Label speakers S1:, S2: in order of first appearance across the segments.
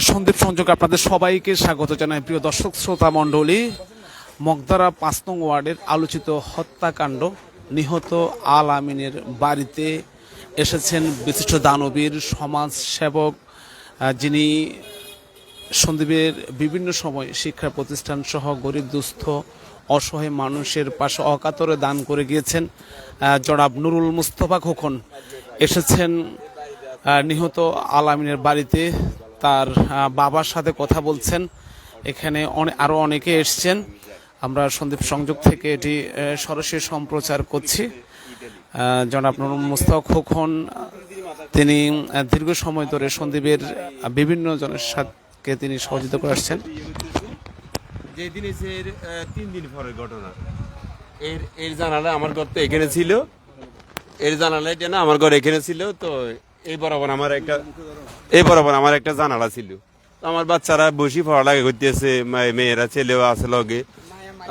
S1: সন্দীপ সংযোগ আপনাদের সবাইকে স্বাগত জানাই। প্রিয় দর্শক, শ্রোতা মণ্ডলী মগদারা পাঁচ নং ওয়ার্ডের আলোচিত হত্যাকাণ্ড নিহত আল আমিনের বাড়িতে এসেছেন বিশিষ্ট দানবীর সমাজ সেবক যিনি সন্দীপের বিভিন্ন সময় শিক্ষা প্রতিষ্ঠান সহ গরিব, দুস্থ, অসহায় মানুষের পাশে অকাতরে দান করে গিয়েছেন। জনাব নুরুল মুস্তফা খোকন এসেছেন নিহত আলামিনের বাড়িতে। তার বাবার সাথে কথা বলছেন। এখানে অনে- আরও অনেকে এসছেন। আমরা সন্দীপ সংযোগ থেকে এটি সরাসরি সম্প্রচার করছি। জনাব নুরুল মুস্তফা খোকন তিনি দীর্ঘ সময় ধরে সন্দীপের বিভিন্ন জনের সাথে তিনি সহযোগিতা করে আসছেন।
S2: যে এর তিন দিন পরের ঘটনা। এর এর জানালা আমার ঘর তো এখানে ছিল। এর জানালা এটা না আমার ঘর এখানে ছিল, তো এই বরাবর আমার একটা এই বরাবর আমার একটা জানালা ছিল। আমার বাচ্চারা বসি পড়ালেখা করতেছে মেয়েরা, ছেলেও আছে লগে।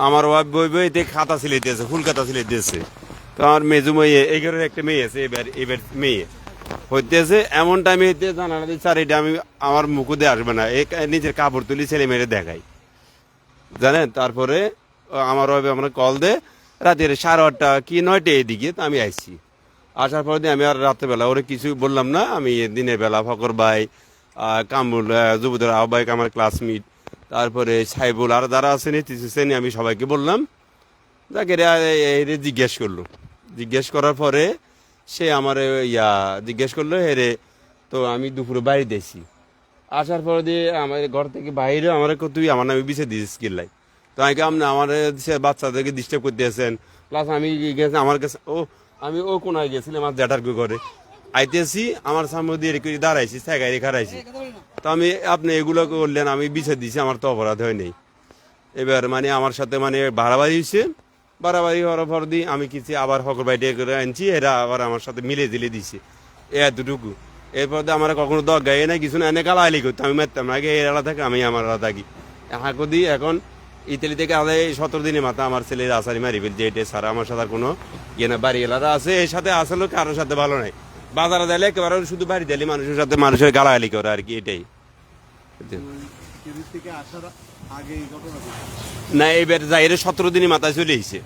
S2: আমার ওয়াইফ বই বই এতে খাতা সিলাইতেছে, ফুল খাতা সিলাইতেছে। তো আমার মেজু মেয়ে, এই ঘরের একটা মেয়ে আছে, এবার এবার মেয়ে। হইতেছে, এমন টাইমে হইতে জানালা দিয়ে এটা আমি আমার মুখে দিয়ে আসবে না। এই নিজের কাপড় তুলি, ছেলে মেয়েরে দেখাই। জানেন? তারপরে, আমার ওয়াইফ আমরা কল দে, রাতের সাড়ে আটটা কি নয়টা এদিকে, তো আমি আইছি। আসার পর আমি আর রাত্রেবেলা ওরে কিছু বললাম না আমি দিনের বেলা ফকর ভাই কামরুল যুবদের আহ্বায়ক আমার ক্লাসমেট তারপরে সাইবুল আর যারা আছেন শ্রেণি আমি সবাইকে বললাম যাকে রে, এ- এরে জিজ্ঞেস করল। জিজ্ঞেস করার পরে সে আমার ইয়া জিজ্ঞেস করল হেরে তো আমি দুপুরে বাইরে দিয়েছি আসার পরে দিয়ে আমার ঘর থেকে বাইরে আমার তুই আমার নামে বিছে দিস কিল্লাই তো আমি আপনি আমার বাচ্চাদেরকে ডিস্টার্ব করতে আছেন। প্লাস আমি গেছি আমার কাছে ও আমি ও কোনায় গেছিলাম, আমার জ্যাঠার ঘরে। আইতেছি, আমার সামনে দিয়ে এরকম দাঁড়াইছি সাইকাই রেখা রাইছি তো আমি, আপনি এগুলো করলেন, আমি বিছে দিছি, আমার তো অপরাধ হয় নাই। এবার মানে আমার সাথে মানে বাড়াবাড়ি হয়েছে বাড়াবাড়ি হওয়ার পর দিয়ে আমি কিছু আবার হকর বাইটে করে আনছি, এরা আবার আমার সাথে মিলে দিলে দিছে। এ এতটুকু। এরপর আমার কখনো দর গায়ে না কিছু না এনে গালাগালি করতো, আমি মারতাম আগে এর আলাদা থাকে আমি আমার আলাদা থাকি। হাঁকো দিই এখন ইতালি থেকে আলাদা সতেরো দিনের মাথা আমার ছেলের আসারি মারি ফেলছে, এটা স্যার আমার সাথে আর কোনো ইয়ে না বাড়ি এলাকা আছে এর সাথে আসলে কারোর সাথে ভালো নাই। বাজারে দিলে একেবারে শুধু বাড়ি দিলে মানুষের সাথে মানুষের গালাগালি করে আর কি এটাই। না এবার যাই সতেরো দিনের মাথায় চলে এসেছে।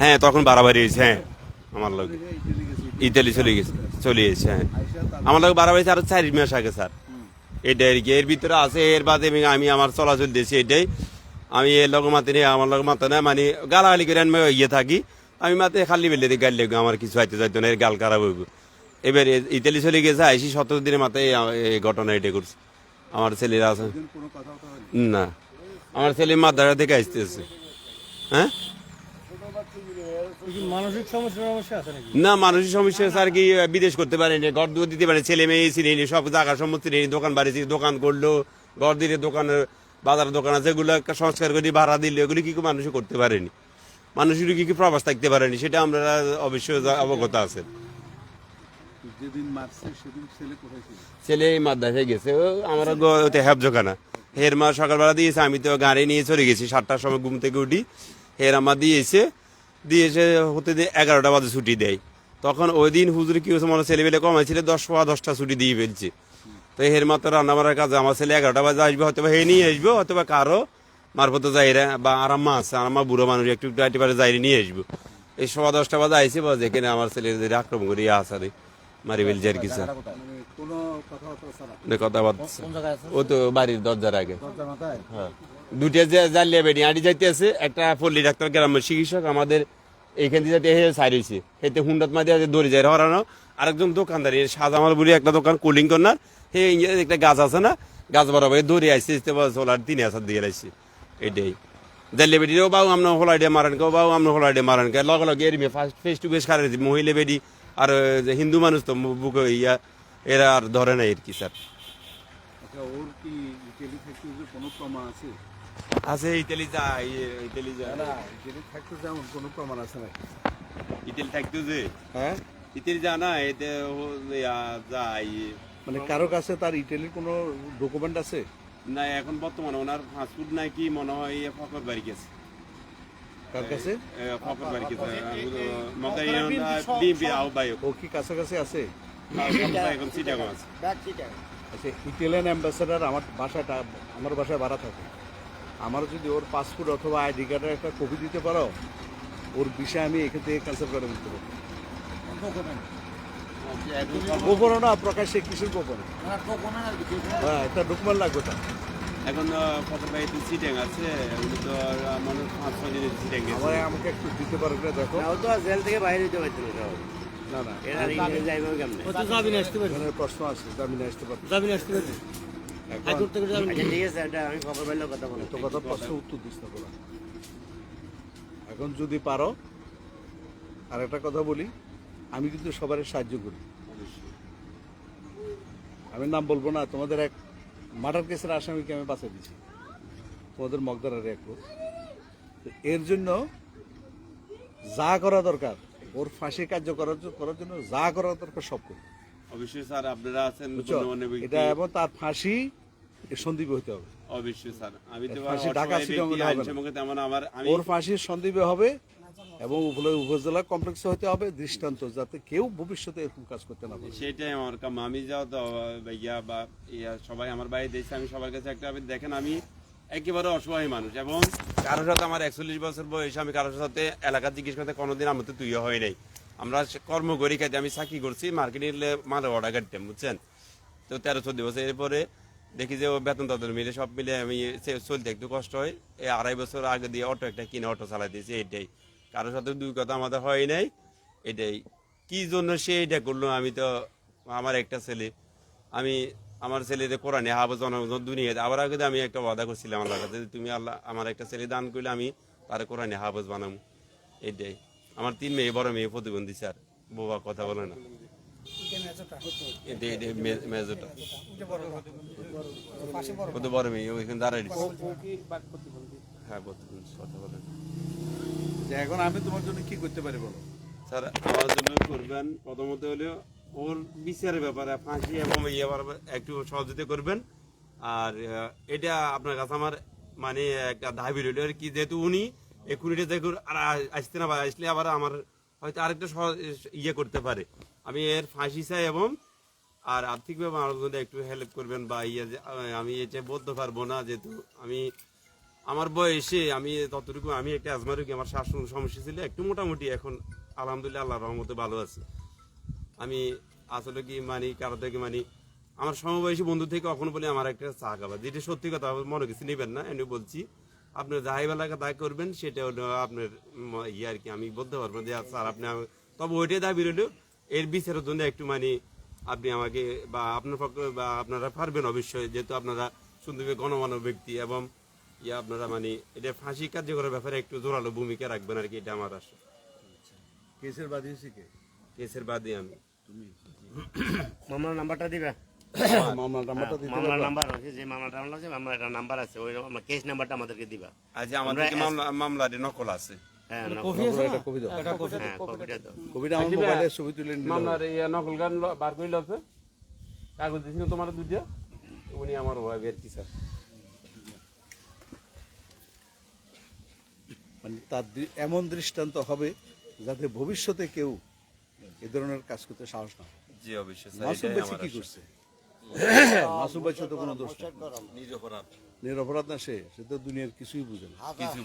S2: হ্যাঁ তখন বাড়াবাড়ি হয়েছে হ্যাঁ আমার লোক ইতালি চলে গেছে চলে গেছে হ্যাঁ। আমার লোক বাড়াবাড়ি আরও চার মাস আগে স্যার। এটা আর কি এর ভিতরে আছে এর বাদে আমি আমার চলাচল দিয়েছি এটাই। আমি এর লোক মাতে নেই আমার লোক মাতে না মানে গালাগালি করে আমি ইয়ে থাকি। আমি মাতে খালি বেলে গাল লেগে আমার কিছু হইতে যাইতো না এর গাল খারাপ হইব। এবার ইতালি চলে গেছে আইসি সতেরো দিনের মাথায় এই ঘটনা এটা করছে। আমার ছেলেরা আছে। না আমার ছেলে মাদ্রাসা থেকে আসতেছে। হ্যাঁ?
S3: মানসিক
S2: না মানুষের সমস্যা স্যার কি বিদেশ করতে পারেনি ঘর দুয়ার দিতে পারে ছেলে মেয়ে চিনি সব জায়গা সম্মত দোকান বাড়ি দোকান করল ঘর দিলে দোকানের বাজার দোকান আছে এগুলো সংস্কার করে ভাড়া দিলে এগুলি কি মানুষ করতে পারেনি? মানুষের কি কি প্রবাস থাকতে পারেনি? সেটা আমরা অবশ্যই অবগত আছে
S4: ছেলে
S2: এই মাদ্রাসায় গেছে। ও আমার হেফজোখানা। হের মা সকালবেলা দিয়েছে আমি তো গাড়ি নিয়ে চলে গেছি। সাতটার সময় ঘুম থেকে উঠি হের আমার দিয়েছে দিয়েছে হতে দিয়ে এগারোটা বাজে ছুটি দেয়। তখন ওই দিন হুজুর কি হয়েছে মনে ছেলেবেলে কমাইছিল দশ পা দশটা ছুটি দিয়ে ফেলছে। তো তো রান্না বান্নার কাজে আমার ছেলে এগারোটা বাজে আসবে হয়তো বা হে নিয়ে আসব হয়তো বা কারও মারফত যাইরা বা আর আম্মা আছে আর আমার বুড়ো মানুষ একটু একটু আইটি পারে যাইরে নিয়ে আসব। এই সোয়া দশটা বাজে আইসে বাজে এখানে আমার ছেলেদের আক্রমণ করে ইয়ে আসারে মারি ফেলছে আর কি স্যার
S4: কথাবার্তা
S2: নে কথাবার্তা
S3: কোন জায়গায়
S2: ও তো বাড়ির দরজার আগে। হ্যাঁ। দুইটা যে জানলে বেডি আড়ি যাইতে আছে একটা পল্লী ডাক্তার গ্রামের চিকিৎসক আমাদের এইখান থেকে যাতে সাইড হয়েছে হেতে হুন্ডাত মাঝে আছে দড়ি যায় হরানো। আরেকজন দোকানদার এই সাজামাল বলি একটা দোকান কুলিং কর্নার হে একটা গাছ আছে না গাছ বরাবর দড়ি আইসে সোলার তিন হাজার দিয়ে লাইছে এটাই। জানলে বেডি ও বাবু আমরা হোলাই দিয়ে মারেন কেউ বাবু আমরা হোলাই দিয়ে মারেন কে লগে লগে এরিমে ফার্স্ট ফেস টু ফেস খারে মহিলা বেডি আর যে হিন্দু মানুষ তো বুকে ইয়া এরা আর ধরে না আর কি স্যার।
S4: আচ্ছা ওর কি ইটালি থাকতে কোনো প্রমাণ আছে?
S2: আছে ইতালি যায় ইতালি যায়।
S4: না থাকতে যেমন কোনো প্রমাণ আছে নাকি
S2: ইতালি থাকতো যে
S4: হ্যাঁ
S2: ইতালি জানা এতে ও- ইয়া যায়
S4: মানে কারও কাছে তার ইটালির কোনো ডকুমেন্ট আছে?
S2: না এখন বর্তমানে ওনার ফাস্টফুড নাই কি মনে হয় ফকর বাড়ি গেছে।
S4: কার কাছে?
S2: ফকর বাড়ি গেছে বিএমপি আহ্বায়ক।
S4: ও কি কাছাকাছি আছে?
S2: এখন চিটাগং আছে।
S4: আচ্ছা ইটালিয়ান অ্যাম্বাসেডার আমার বাসাটা আমার বাসায় ভাড়া থাকে। আমার যদি ওর পাসপোর্ট অথবা আইডি কার্ডের একটা কপি দিতে পারো ওর বিষয়ে আমি এখান থেকে ক্যান্সেল করে দিতে পারব। গোপন না প্রকাশ্যে কিসের গোপন হ্যাঁ একটা ডকুমেন্ট লাগবে তার
S2: এখন ফকর ভাই তো আছে উনি তো মনে হয় পাঁচ ছয় দিনের
S4: আমার আমাকে একটু দিতে পারবে দেখো।
S5: ও তো জেল থেকে বাইরে হইতে পারছিল
S4: না। না
S5: এরা ইংরেজি যাইবে কেমনে?
S3: ও তো জামিনে আসতে পারি
S4: প্রশ্ন আছে জামিনে আসতে পারবে।
S3: জামিনে আসতে পারি হাইকোর্ট থেকে জামিন।
S5: আচ্ছা ঠিক আছে এটা আমি খবর কথা বলব।
S4: তো কথা প্রশ্ন উত্তর দিস না এখন যদি পারো আর একটা কথা বলি। আমি কিন্তু সবার সাহায্য করি। আমি নাম বলব না তোমাদের এক মার্ডার কেসের আসামিকে আমি বাঁচিয়ে দিচ্ছি। তোমাদের মগদারের এক লোক। এর জন্য যা করা দরকার ওর ফাঁসি কার্য করার করার জন্য যা করা দরকার সব করি।
S2: অবশ্যই স্যার আপনারা আছেন।
S4: এটা এবং তার ফাঁসি সন্দীপে হতে হবে।
S2: অবশ্যই স্যার আমি তো
S4: ঢাকা সিটি
S2: আমার
S4: ওর ফাঁসির সন্দীপে হবে এবং উপজেলা কমপ্লেক্সে হতে হবে, দৃষ্টান্ত, যাতে কেউ ভবিষ্যতে এরকম কাজ করতে না পারে।
S2: সেটাই আমার কাম। আমি যাও তো ইয়া বা ইয়া, সবাই আমার বাইরে দেখছে আমি সবার কাছে একটা আমি দেখেন, আমি একেবারে অসহায় মানুষ এবং কারোর সাথে আমার একচল্লিশ বছর বয়স আমি কারোর সাথে এলাকা জিজ্ঞেস করতে কোনোদিন আমার তো তুইও হয় নাই। আমরা কর্ম করি, খাইতে, আমি চাকরি করছি, মার্কেটিং মাল অর্ডার কাটতাম, বুঝছেন? তো তেরো, চোদ্দ বছর এরপরে দেখি যে ও বেতন তাদের মিলে সব মিলে আমি চলতে একটু কষ্ট হয়। এই আড়াই বছর আগে দিয়ে অটো একটা কিনে অটো চালাই দিয়েছি এটাই কারোর সাথে দুই কথা আমাদের হয় নাই, এটাই। কি জন্য সে এটা করল আমি তো, আমার একটা ছেলে। আমি, আমার ছেলের কোরআনে হাবো জনগণ দুনিয়াতে আবার আগে আমি একটা ওয়াদা করছিলাম আল্লাহর কাছে তুমি আল্লাহ, আমার একটা ছেলে দান করলে আমি তার কোরআনে হাফজ বানাবো। এটাই। আমার তিন মেয়ে, বড় মেয়ে, প্রতিবন্ধী স্যার। বোবা কথা বলে না। বড় মেয়ে ওইখানে দাঁড়াই হ্যাঁ কথা বলে।
S4: যে এখন আমি তোমার জন্য কি করতে পারি বলো?
S2: স্যার, আমার জন্য করবেন প্রথমত হলো ওর বিচারের ব্যাপারে ফাঁসি এবং ইয়ে একটু সহযোগিতা করবেন। আর এটা আপনার কাছে আমার মানে একটা দাবি রইল। আর কি, যেহেতু উনি এক্ষুনি এটা দেখুন আর আসতে না আসলে আবার আমার হয়তো আরেকটা ইয়ে করতে পারে। আমি এর ফাঁসি চাই এবং আর আর্থিকভাবে আমার একটু হেল্প করবেন বা ইয়ে আমি এটা বলতে পারব না, যেহেতু আমি আমার বয়সে আমি ততটুকু, আমি একটা আজমা রোগী, আমার শ্বাস সমস্যা ছিল, একটু মোটামুটি এখন আলহামদুলিল্লাহ আল্লাহ রহমতে ভালো আছে। আমি আসলে কি মানি, কারও থেকে মানি, আমার সমবয়সী বন্ধু থেকে কখনো বলি আমার একটা চা খাবার যেটা সত্যি কথা মনে কিছু নেবেন না এনে বলছি। আপনার যাই বেলাকে তাই করবেন, সেটা হলো আপনার ইয়ে আর কি, আমি বলতে পারব যে স্যার, আপনি তবে ওইটাই দাবি রইল, এর বিচারের জন্য একটু মানে আপনি আমাকে বা আপনার পক্ষে, বা আপনারা পারবেন অবশ্যই, যেহেতু আপনারা সুন্দর গণমানব ব্যক্তি এবং ইয়ে আপনারা মানে এটা ফাঁসি কার্যকরের ব্যাপারে একটু জোরালো ভূমিকা রাখবেন আর কি এটা আমার আশা।
S4: কেসের বাদী হয়েছে কে?
S2: কেসের বাদে আমি।
S5: মামলার নাম্বারটা দিবা?
S4: মামলার নাম্বারটা দিতে
S5: মামলার নাম্বার আছে যে মামলাটা আমরা আছে মামলার একটা নাম্বার আছে ওই আমার কেস নাম্বারটা আমাদেরকে দিবা।
S2: আজ আমাদের মামলা মামলার নকল আছে?
S5: হ্যাঁ না-
S3: কফি আছে
S4: তারপরে
S3: না?
S4: একটা কবি দাও
S5: হ্যাঁ কপিটা দাও।
S4: কবিটা আমার মোবাইলে ছবি তুলে নিলে
S2: মামলার ইয়ে নকল গান ল- বার করে কাগজ দিয়েছিল তোমার দুইটা? উনি আমার ভাই আর কি স্যার
S4: মানে তার দৃ- এমন দৃষ্টান্ত হবে যাতে ভবিষ্যতে কেউ এ ধরনের কাজ করতে সাহস না।
S2: জি অবশ্যই
S4: মাসুম
S2: আমার
S4: কি করছে? মাসুম বেশি তো কোনো দোষ নেই। নিরপরাধ। না সে? সে তো দুনিয়ার কিছুই বুঝে না।
S2: কিছু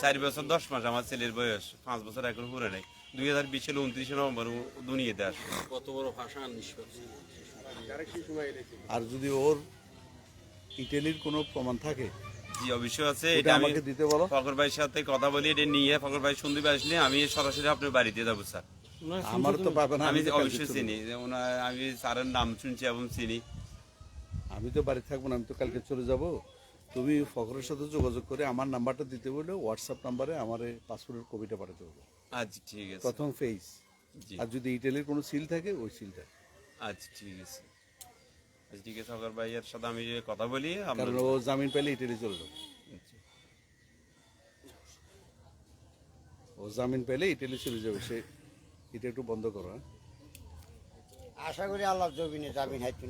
S2: চার বছর দশ মাস আমার ছেলের বয়স পাঁচ বছর এখন পুরে নাই। দুই হাজার বিশ সালে উনত্রিশে নভেম্বর দুনিয়াতে আসে
S4: আর যদি ওর ইটালির কোনো প্রমাণ থাকে
S2: জি অবশ্যই আছে
S4: এটা
S2: এটা আমি
S4: আমাকে দিতে বলো।
S2: ফকর ভাইয়ের সাথে কথা বলি এটা নিয়ে ফকর ভাই আসলে আমি সরাসরি আপনার বাড়িতে যাব স্যার।
S4: আমার তো পাবে না
S2: আমি অবশ্যই চিনি আমি স্যারের নাম শুনছি এবং চিনি।
S4: আমি তো বাড়ি থাকব না আমি তো কালকে চলে যাব। তুমি ফখরের সাথে যোগাযোগ করে আমার নাম্বারটা দিতে বলে হোয়াটসঅ্যাপ নাম্বারে আমার এই পাসপোর্টের কপিটা পাঠাতে হবে
S2: আচ্ছা ঠিক আছে।
S4: প্রথম ফেস আর যদি ইটালির কোনো সিল থাকে ওই সিলটা
S2: আচ্ছা ঠিক আছে। আচ্ছা ঠিক ভাইয়ের সাথে আমি কথা বলি আপনার
S4: কারণ ও জামিন পেলে ইটালি চলে যাবে। ও জামিন পেলে ইটালি চলে যাবে সে এটা একটু বন্ধ করো হ্যাঁ।
S5: আশা করি আল্লাহ হাইতে।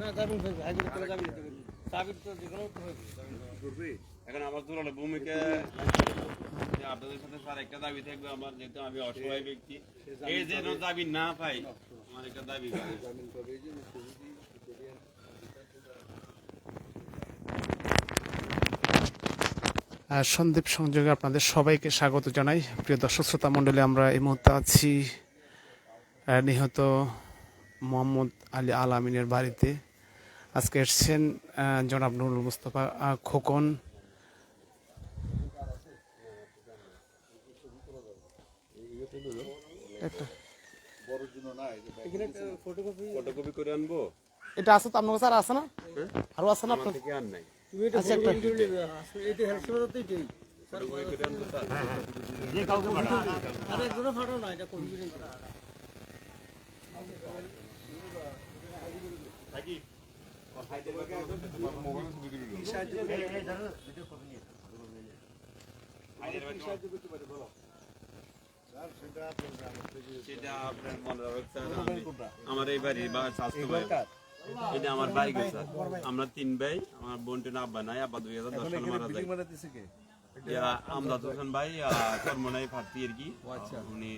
S3: না জামিন জামিন পারবে। জামিন তো যেকোনো তো
S2: এখন আমার জোরালো ভূমিকা আপনাদের সাথে স্যার একটা দাবি থাকবে আমার যেহেতু আমি অসহায় ব্যক্তি এই যে দাবি না পাই
S1: সন্দীপ সংযোগে আপনাদের সবাইকে স্বাগত জানাই। প্রিয় দর্শক, শ্রোতা মণ্ডলী, আমরা এই মুহূর্তে আছি নিহত মোহাম্মদ আলী আল আমিনের বাড়িতে। আজকে এসছেন জনাব নুরুল মুস্তফা খোকন। একটা
S4: বড় জন্য না এই যে
S3: এখানে একটা ফটোকপি
S2: ফটোকপি করে আনব।
S1: এটা আছে তো আপনার কাছে আর আছে না? আরও আছে না আপনার?
S2: থেকে আর নাই।
S1: আচ্ছা, একটা-
S3: ফটোকপি করে নেবে। আসলে এটা হেল্প করে তো এটাই
S2: ফটোকপি করে আনব স্যার
S5: যে কাউকে পাঠাও।
S3: আর একজনের ফটো না এটা কনফিডেন্স
S2: সেটা আপনার মনে আমার এই বাড়ি বা স্বাস্থ্য ভাই। এটা আমার ভাই গো আমরা তিন ভাই আমার আব্বা নাই আব্বা দুই হাজার দশ সালে মারা যায়। আমজাদ হোসেন ভাই কর্মনাই প্রার্থী আর কি। উনি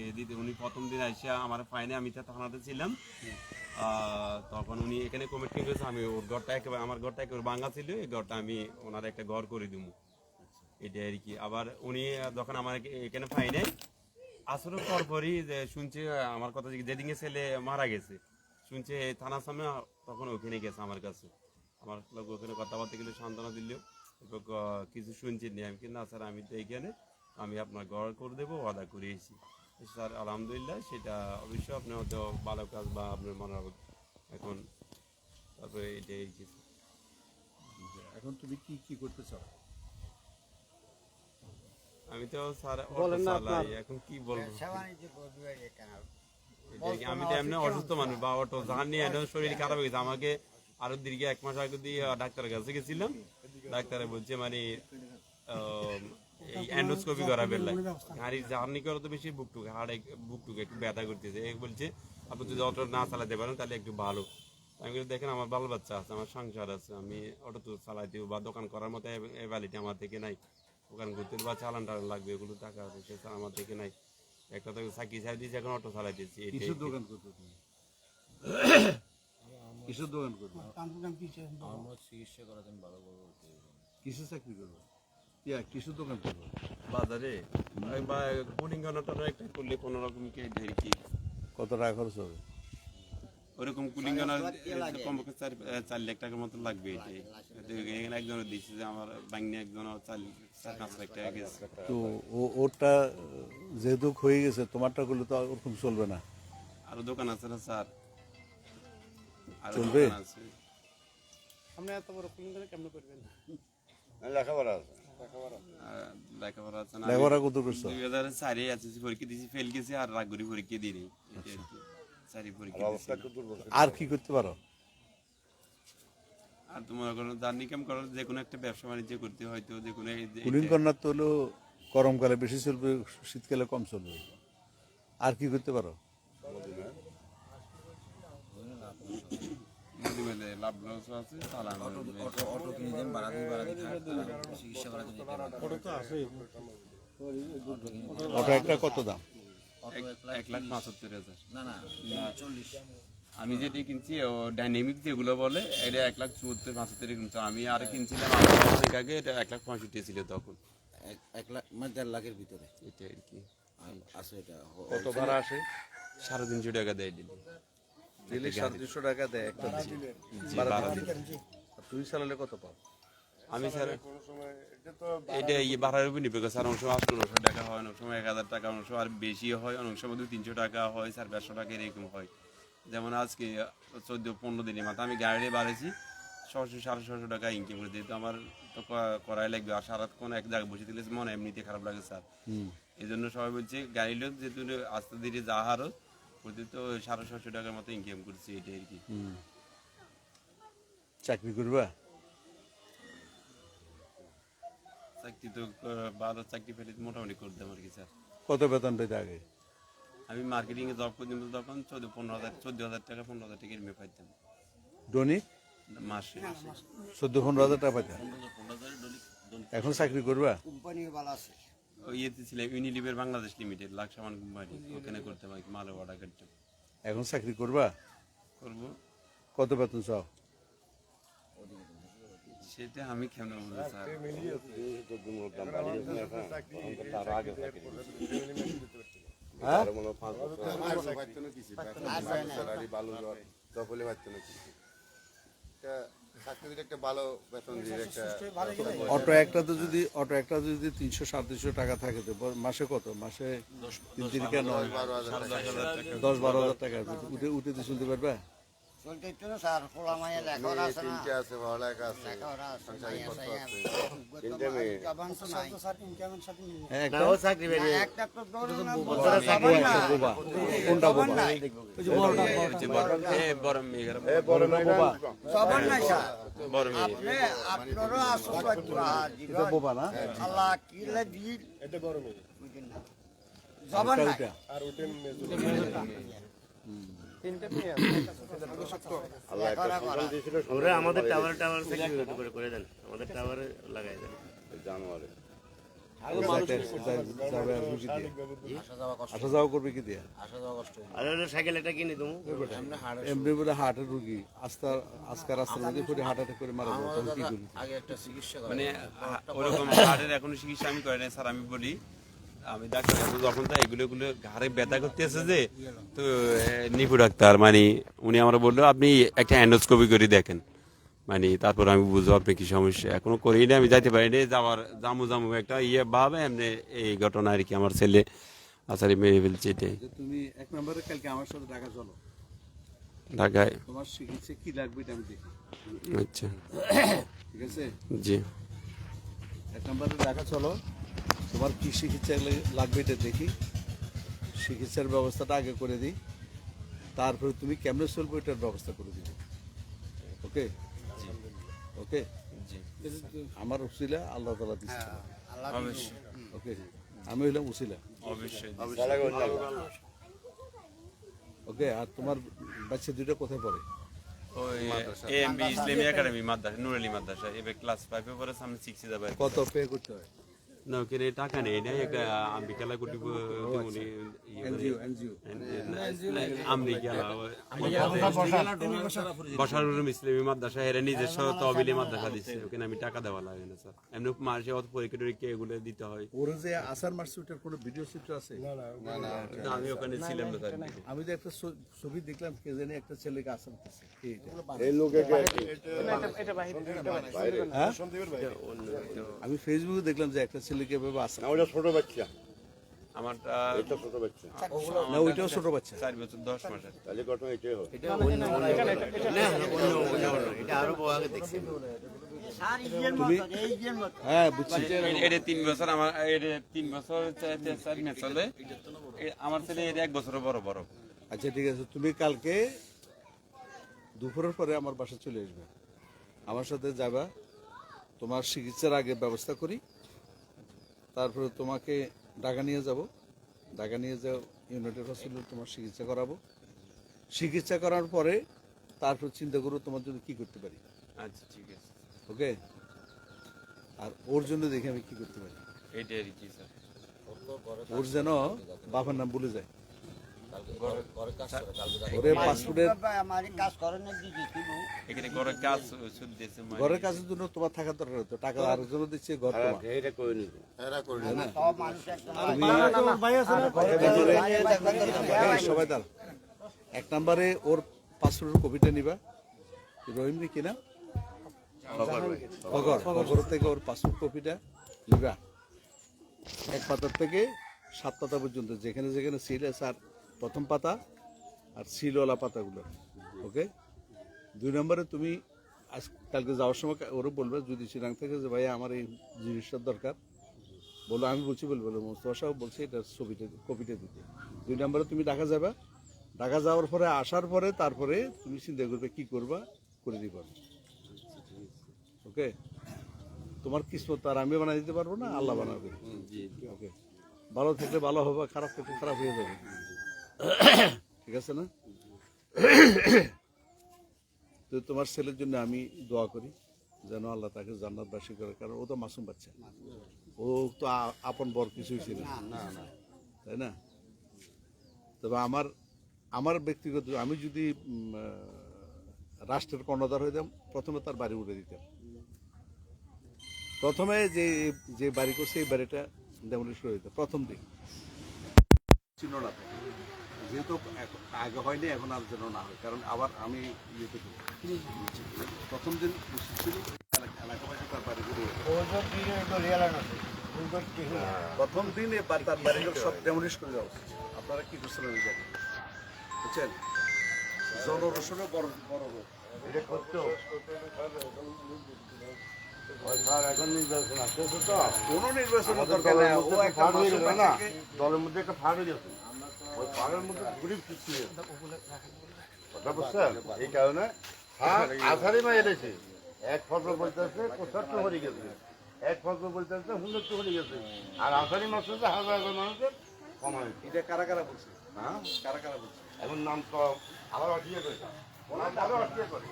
S2: উনি প্রথম দিন আমার ফাইনে আমি তো থানাতে ছিলাম। আহ, তখন উনি এখানে কমিটি করেছে আমি ওর ঘরটা একেবারে আমার ঘরটা একেবারে ভাঙা ছিল এই ঘরটা আমি ওনার একটা ঘর করে দিব এটা আর কি। আবার উনি যখন আমার এখানে ফাইনে আসলে পরপরই যে শুনছে, আমার কথা যেদিকে ছেলে মারা গেছে, শুনছে থানার সামনে, তখন ওখানে গেছে আমার কাছে। আমার লোক ওখানে কথাবার্তা গেলে সান্ত্বনা দিল। কিছু শুনছি নি। আমি কি না স্যার, আমি তো এইখানে আমি আপনার ঘর করে দেবো, ওয়াদা করিয়েছি স্যার, আলহামদুলিল্লাহ, সেটা অবশ্যই আপনি হয়তো ভালো কাজ বা আপনার মনে এখন। তারপরে এটাই
S4: এখন তুমি কি কি করতে চাও?
S2: আমি তো স্যার চালাই এখন কি বলব? আমি তো এমনি অসুস্থ মানুষ বা অটো জার্নি এনে শরীর খারাপ হয়ে গেছে। আমাকে আরও দীর্ঘ এক মাস আগে দিয়ে ডাক্তারের কাছে গেছিলাম। ডাক্তারে বলছে মানে এন্ডোস্কোপি করা বেলা গাড়ি জার্নি করে তো বেশি বুকটুক হাড়ে বুকটুক একটু ব্যথা করতেছে। এই বলছে আপনি যদি অটো না চালাতে পারেন তাহলে একটু ভালো। আমি বলি, দেখেন আমার বাল বাচ্চা আছে আমার সংসার আছে। আমি অটো তো চালাইতে বা দোকান করার মতো এভালিটি আমার থেকে নাই। দোকান ঘুরতে বা চালান টালান লাগবে এগুলো টাকা পয়সা আমার থেকে নাই। একটা তো চাকরি ছাড় দিয়েছি এখন অটো চালাইতেছি এটাই
S4: কিসের দোকান করতে দোকান করবে কিসের চাকরি করবে? ইয়া কিসের দোকান করবে?
S2: বাজারে? বা একটা করলে কোনো রকম কি?
S4: কত টাকা খরচ হবে?
S2: ওরকম কুলিং কমপক্ষে চার চার লাখ টাকার মতো লাগবে এখানে একজনের দিচ্ছে যে আমার বাংলা একজন চার চার পাঁচ লাখ টাকা গেছে।
S4: তো ও ওরটা যেহেতু হয়ে গেছে তোমারটা করলে তো আর ওরকম চলবে না।
S2: আরও দোকান আছে না স্যার?
S4: চলবে?
S1: আপনি এত বড় কুলিং করে কেমন করবেন?
S2: আর লেখাপড়া আছে না।
S4: লেখাপড়া কত করছ?
S2: দুই হাজার চারে আছে পরীক্ষা দিয়েছি ফেল গেছি আর রাগরি পরীক্ষা দিই দিয়েছি।
S4: আর কি করতে পারো?
S2: আর তোমার কোনো জার্নি কাম করার যে কোনো একটা ব্যবসা বাণিজ্য করতে হয়তো যে কোনো
S4: কুলিং কর্নার তো হলো গরমকালে বেশি চলবে শীতকালে কম চলবে। আর কি করতে পারো?
S2: চালানো
S4: একটা কত দাম?
S2: এক- এক লাখ পঁচাত্তর হাজার। আমি যেটি কিনছি ও ডাইনামিক যেগুলো বলে এটা এক লাখ চুয়াত্তর পঁচাত্তর কিন্তু আমি আর কিনছিলাম অনেক আগে এটা এক লাখ পঁয়ষট্টি ছিল তখন।
S6: এক- লাখ মানে দেড় লাখের ভিতরে।
S2: এটা আর কি।
S6: আ- আছে এটা।
S4: কত ভাড়া আসে?
S2: সাড়ে তিনশো টাকা দেয় দিলি
S4: দিলে সাত দুশো টাকা দেয় একটা তুই চালালে কত পাও?
S2: আমি স্যার এটা ইয়ে বাড়ার উপর নিবে স্যার। অনেক সময় আটশো টাকা হয় অনেক সময় এক হাজার টাকা অনেক সময় আর বেশি হয় অনেক সময় দু তিনশো টাকা হয় স্যার পাঁচশো টাকা এরকম হয়। যেমন আজকে চোদ্দ পনেরো দিনের মাথা আমি গাড়ি বাড়াইছি ছশো সাড়ে ছশো টাকা ইনকাম করে যেহেতু আমার তো করাই লাগবে আর সারাক্ষণ এক জায়গায় বসে দিলে মনে এমনিতে খারাপ লাগে স্যার। এই জন্য সবাই বলছে গাড়ি লোক যেহেতু আস্তে ধীরে যা হারো প্রতি তো সাড়ে ছশো টাকার মতো ইনকাম করছি এটাই আর কি।
S4: চাকরি করবা?
S2: চাকরি তো ক- ভালো চাকরি পেলে মোটামুটি করতাম আর কি স্যার।
S4: কত বেতন পেতে আগে?
S2: আমি মার্কেটিং এ জব করতাম তখন চোদ্দ পনেরো হাজার চোদ্দ হাজার টাকা পনেরো হাজার টাকা এমনি পাইতাম।
S4: দৈনিক
S2: মাসে
S4: চোদ্দ পনেরো হাজার টাকা পাইতে এখন চাকরি করবা?
S6: কোম্পানিও ভালো আছে।
S2: ইয়েতে ছিলাম ইউনিলিভের বাংলাদেশ লিমিটেড লাকসামান কোম্পানি। ওখানে করতে পারি মালের অর্ডার করতাম
S4: এখন চাকরি করবা?
S2: করব।
S4: কত বেতন চাও?
S2: সেটা আমি কেমন বলব স্যার?
S4: হ্যাঁ।
S7: একটা ভালো বেতন একটা
S4: অটো একটাতে যদি অটো একটা যদি তিনশো সাতশো টাকা থাকে তো মাসে কত? মাসে তিন তিন কেন? দশ বারো হাজার টাকা। উঠে উঠে শুনতে পারবে?
S8: চলতে তো স্যার পোলা মাইয়া লেখার আছে না।
S7: তিনটে আছে পড়ালেখা আছে।
S8: লেখার আছে মাইয়া সাইয়া
S7: আছে।
S8: জবান তো নাই।
S3: স্যার ইনকামের সাথে মিলে
S4: হ্যাঁ একটা
S5: ও চাকরি বেরিয়ে
S8: একটা তো ধরো না
S4: ও একটা বোবা কোনটা বোবা
S2: এ বড় মেয়ে
S4: বড় বোবা।
S8: জবান নাই স্যার
S2: বড় মেয়ে।
S8: আপনি আপনারও আসো একটু।
S4: এটা বোবা না
S8: আল্লাহ কি লে দিল। এটা বড় মেয়ে। জবান নাই। লেখারা করা
S5: ওরা আমাদের টাওয়ার টাওয়ার চাকরি করে করে দেন আমাদের টাওয়ারে লাগাই দেন
S7: জানুয়ারি
S4: আসা যাওয়া
S5: সাইকেল
S4: রুগী আস্তা করে করে মারা
S2: মানে এখনও চিকিৎসা আমি করি নাই স্যার আমি বলি আমি ডাক্তার যখন তাই এগুলো এগুলো ঘাড়ে ব্যথা করতেছে যে তো নিপু ডাক্তার মানে উনি আমার বলল আপনি একটা অ্যান্ডোস্কোপি করে দেখেন। মানে তারপর আমি বুঝব আপনি কি সমস্যা? এখনও করি না আমি যাইতে পারি না যাওয়ার জামু জামু একটা ইয়ে ভাবে এমনি এই ঘটনা আর কি আমার ছেলে আসারি মেরে ফেলছে এটাই।
S4: তুমি এক নম্বরে কালকে আমার সাথে ঢাকা চলো।
S2: ঢাকায়?
S4: তোমার চিকিৎসা কি লাগবে আমি দেখি।
S2: আচ্ছা।
S4: ঠিক আছে?
S2: জি।
S4: এক নম্বরে ঢাকা চলো। তোমার কি চিকিৎসা লাগবে এটা দেখি। চিকিৎসার ব্যবস্থাটা আগে করে দিই। তারপরে তুমি কেমনে চলবে এটার ব্যবস্থা করে দিবে। ওকে? ওকে? আমার উসিলা আল্লাহ তালা দিচ্ছে ওকে? আমি হইলাম উসিলা।
S2: অবশ্যই।
S4: ওকে? আর তোমার বাচ্চা দুইটা কোথায় পড়ে?
S2: ওই এএমবি ইসলামী একাডেমি মাদ্রাসা নুরালি মাদ্রাসা। এবার ক্লাস ফাইভে পরে সামনে সিক্সে যাবে।
S4: কত পে করতে হয়?
S2: না ওখানে টাকা নেই না একটা আমি খেলা করতে উনি ইসলামী মাদ্রাসা এরা তহবিলে মাদ্রাসা দিচ্ছে ওখানে আমি টাকা দেওয়া লাগে না স্যার এমনি মাসে অত পরীক্ষা টরীক্ষা এগুলো দিতে হয়
S4: ওর যে আসার ওটার কোনো ভিডিও চিত্র আছে
S2: না, আমি ওখানে ছিলাম না স্যার
S4: আমি তো একটা ছবি দেখলাম কে জানি একটা ছেলেকে আসার?
S7: এই লোকে
S4: হ্যাঁ? আমি ফেসবুকে দেখলাম যে একটা এভাবে আসা
S7: ওটা ছোট বাচ্চা।
S2: আমারটা
S7: এটা ছোট বাচ্চা।
S4: না ওইটাও ছোট বাচ্চা।
S2: চার বছর দশ মাসের।
S7: তাহলে ঘটনা এটাই হয়
S5: এটা অন্য অন্য না অন্য অন্য অন্য এটা আরও বড় আগে দেখছি।
S8: স্যার ইয়ের মতো এই ইয়ের মতো।
S4: হ্যাঁ বুঝছি।
S2: এটা তিন বছর আমার এটা তিন বছর চা- চা- চার মাস চলে। আমার ছেলে এটা এক বছর বড় বড়।
S4: আচ্ছা ঠিক আছে। তুমি কালকে দুপুরের পরে আমার বাসা চলে আসবে। আমার সাথে যাবা। তোমার চিকিৎসার আগে ব্যবস্থা করি। তারপরে তোমাকে ঢাকা নিয়ে যাব। ঢাকা নিয়ে যাও ইউনাইটেড হসপিটাল তোমার চিকিৎসা করাবো। চিকিৎসা করার পরে তারপর চিন্তা করো তোমার জন্য কি করতে পারি।
S2: আচ্ছা ঠিক আছে।
S4: ওকে? আর ওর জন্য দেখে আমি কি করতে পারি।
S2: এটাই আর কি স্যার।
S4: ওর যেন বাবার নাম ভুলে যায়। ঘরের কাজের জন্য তোমার থাকা দরকার হতো টাকা দিচ্ছে ঘর
S8: একটা
S4: এই, সবাই দাঁড়া এক নম্বরে ওর পাসপোর্টের কপিটা নিবা। রহিম নি কিনা থেকে ওর পাসপোর্ট কপিটা নিবা। এক পাতার থেকে সাত পাতা পর্যন্ত যেখানে যেখানে সিল আছে আর প্রথম পাতা আর সিলওয়ালা পাতাগুলো ওকে? দুই নম্বরে তুমি আজ কালকে যাওয়ার সময় ওরও বলবে যদি চিরাং থেকে যে ভাই আমার এই জিনিসটার দরকার বলো আমি বলছি বলব বলো মোস্তফা সাহেব বলছে এটা ছবিটা কপিটা দিতে। দুই নম্বরে তুমি ঢাকা যাবা ঢাকা যাওয়ার পরে আসার পরে তারপরে তুমি চিন্তা করবে কি করবা করে দিবা। ওকে? তোমার কিসমত আর আমি বানাই দিতে পারব না আল্লাহ বানাবে। ওকে? ভালো থাকলে ভালো হবে খারাপ থাকলে খারাপ হয়ে যাবে। ঠিক আছে না? তো তোমার ছেলের জন্য আমি দোয়া করি যেন আল্লাহ তাকে জান্নাতবাসী করে। কারণ ও তো মাসুম বাচ্চা। ও তো আপন বর কিছুই ছিল না। না তাই না? তবে আমার আমার ব্যক্তিগত আমি যদি রাষ্ট্রের কর্ণধার হয়ে যেতাম প্রথমে তার বাড়ি উঠে দিতাম। প্রথমে যে যে বাড়ি করছে এই বাড়িটা ডেমোলিশ করে দিতাম প্রথম দিন। ছিল না। যেহেতু আগে হয়নি এখন আর যেন না হয়। কারণ আবার আমি ইয়েতে করি। প্রথম দিন উচিত ছিল এলাকা- এলাকাবাসী তার বাড়ি প্রথম দিন তার বাড়িগুলো সব ডেমোলিশ করে দেওয়া আপনারা কি করছেন আমি জানি বুঝছেন? জনরোষণে বড় বড় রোগ
S7: এটা করতো নির্বাচন তো।
S4: কোনো দরকার
S7: হয়ে না? দলের মধ্যে একটা ফাঁড় হয়ে গেছে। ওই ফাঁড়ের মধ্যে গরিব সৃষ্টি হয়েছে কথা বুঝছেন? এই কারণে হ্যাঁ আষাঢ়ি মা এনেছে। এক ফসল বলতেছে পঁচাত্তর হয়ে গেছে। এক ফসল বলতেছে হুন্ডত্তর হয়ে গেছে। আর আষাঢ়ি মাস হচ্ছে হাজার হাজার মানুষের কমায়
S4: এটা কারা কারা বলছে?
S7: হ্যাঁ?
S4: কারা কারা বলছে?
S7: এখন নাম তো আবার অটিয়ে করে। ওনার আরও করে।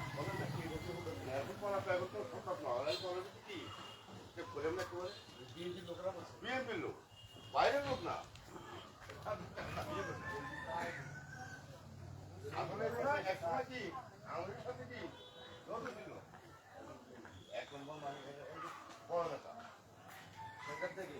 S7: ওরা লোক, বাইরের লোক না। আসলে এগুলো একসময় কি আমাদের সাথে কি যত ছিল এক নম্বর মানে বড় নেতা সেখান থেকে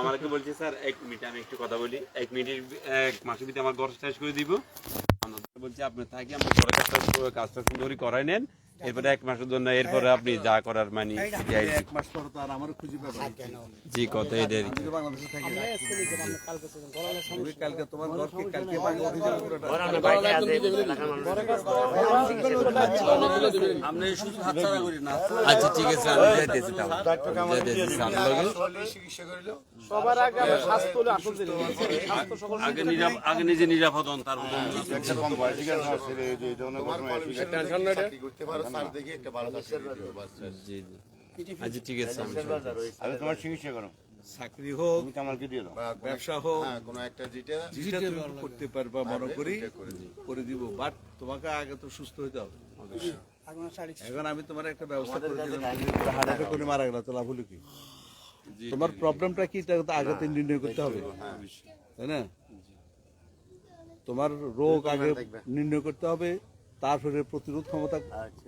S2: আমাকে বলছে, স্যার, এক মিনিট, আমি একটু কথা বলি। এক মিনিটের এক মাসের ভিতরে আমার ঘর শেষ করে দিব। বলছি, আপনি থাকি আমার পরে কাজটা কাজটা সুন্দরই করাই নেন। এরপরে এক মাসের জন্য এরপরে আপনি যা করার মানে
S4: এক মাস পর তো আর আমার খুঁজে পাবে
S2: জি কথা এটাই
S4: আমি তো বাংলাদেশে থাকি। কালকে তোমার কালকে
S6: আপনি শুধু হাতছাড়া করি না।
S2: আচ্ছা ঠিক আছে আমি যাইতেছি।
S1: সবার আগে স্বাস্থ্য আসল
S2: আগে আগে নিজে নিরাপদ হন তারপর
S7: একটা
S2: জি জি। আচ্ছা ঠিক আছে আমি
S7: আরে তোমার চিকিৎসা করো
S4: চাকরি হোক
S7: তুমি দিয়ে দাও।
S4: ব্যবসা হোক
S6: হ্যাঁ কোনো একটা যেটা
S4: যেটা তুমি করতে পারবা মনে করি করে দিব। বাট তোমাকে আগে তো সুস্থ হইতে হবে। এখন আমি তোমার একটা ব্যবস্থা করে দিলাম। তুমি করে মারা গেল তো লাভ হলো কি? তোমার প্রবলেমটা কি? আগে তো নির্ণয় করতে হবে। তাই না? তোমার রোগ আগে নির্ণয় করতে হবে। তারপরে প্রতিরোধ ক্ষমতা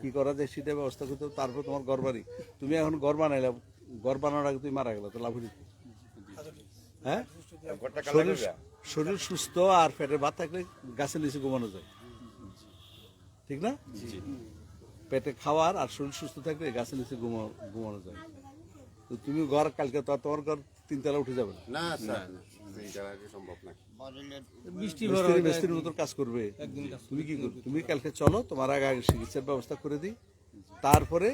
S4: কি করা যায় সেটা ব্যবস্থা করতে হবে তারপর তোমার ঘর বাড়ি। তুমি এখন ঘর বানাইলে ঘর বানানোর আগে তুমি মারা গেলো তো লাভ হলো হ্যাঁ? শরীর শরীর সুস্থ আর পেটে ভাত থাকলে গাছের নিচে ঘুমানো যায়। ঠিক না? পেটে খাওয়ার আর শরীর সুস্থ থাকলে গাছের নিচে ঘুমা- ঘুমানো যায়। তো তুমি ঘর কালকে তো তোমার ঘর তিনতলা উঠে যাবে না?
S7: স্যার। সম্ভব না।
S4: মিস্ত্রির মতো কাজ করবে। তুমি কি করবে। তুমি কালকে চলো তোমার আগে আগে চিকিৎসার ব্যবস্থা করে দিই। তারপরে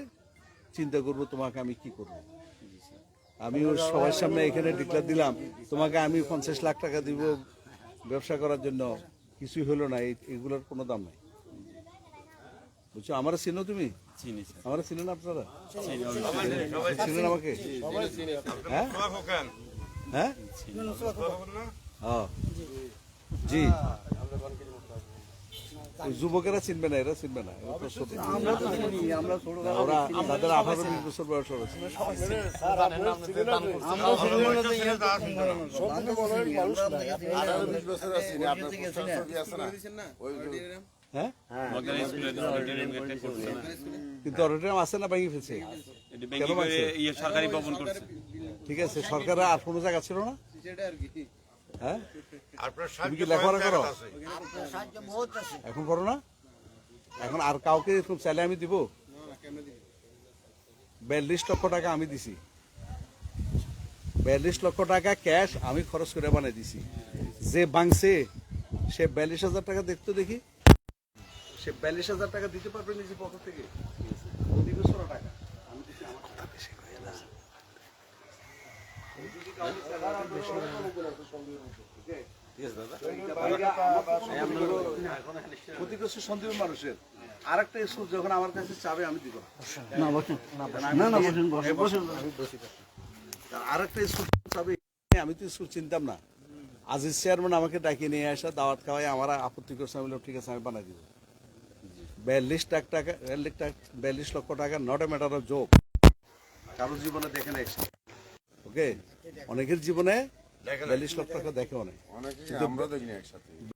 S4: চিন্তা করব তোমাকে আমি কি করব। আমি ওর সবার সামনে এখানে ডিক্লার দিলাম তোমাকে আমি পঞ্চাশ লাখ টাকা দিব ব্যবসা করার জন্য। কিছুই হলো না এই- এগুলোর কোনো দাম নাই। বুঝছ আমার চিনো তুমি?
S2: চিনি স্যার
S4: আমার চিনেন আপনারা? চিনেন আমাকে? হ্যাঁ? হ্যাঁ? হ্যাঁ জি। যুবকেরা চিনবে না এরা চিনবে না। ওরা তাদের আঠারো বিশ বছর বয়স হয়েছে হ্যাঁ কিন্তু অডিটোরিয়াম আছে না ভেঙে ফেলছে?
S2: ইয়ে সরকারি ভবন করছে।
S4: ঠিক আছে সরকারের আর কোনো জায়গা ছিল না? হ্যাঁ?
S7: আপনার
S4: তুমি কি লেখাপড়া করো?
S8: সাহায্য বহুত আছে।
S4: এখন করো না? এখন আর কাউকে চাইলে আমি দিব? বিয়াল্লিশ লক্ষ টাকা আমি দিছি। বিয়াল্লিশ লক্ষ টাকা ক্যাশ আমি খরচ করে বানিয়ে দিছি। যে বাংছে সে বিয়াল্লিশ হাজার টাকা দেখতো দেখি। সে বিয়াল্লিশ হাজার টাকা দিতে পারবে নিজে পকেট থেকে ও দিবে ষোলো টাকা আমি দিছি আমার টাকা বেশি হয়ে গেছে। ক্ষতিগ্রস্ত সন্দীপ মানুষের। আর একটা স্কুল যখন আমার কাছে চাবে আমি দিব। না বসেন। না না বসেন বসেন। আর একটা স্কুল চাবে আমি তো স্কুল চিনতাম না। আজিজ চেয়ারম্যান আমাকে ডাকিয়ে নিয়ে আসা দাওয়াত খাওয়াই আমার আপত্তি করছে আমি ঠিক আছে আমি বানাই দিব। বিয়াল্লিশ লাখ টাকা বিয়াল্লিশ টাকা বিয়াল্লিশ লক্ষ টাকা not a matter of job কারোর জীবনে দেখে না ওকে অনেকের জীবনে বিয়াল্লিশ লক্ষ টাকা দেখে অনেক।
S6: অনেকে আমরা দেখিনি একসাথে।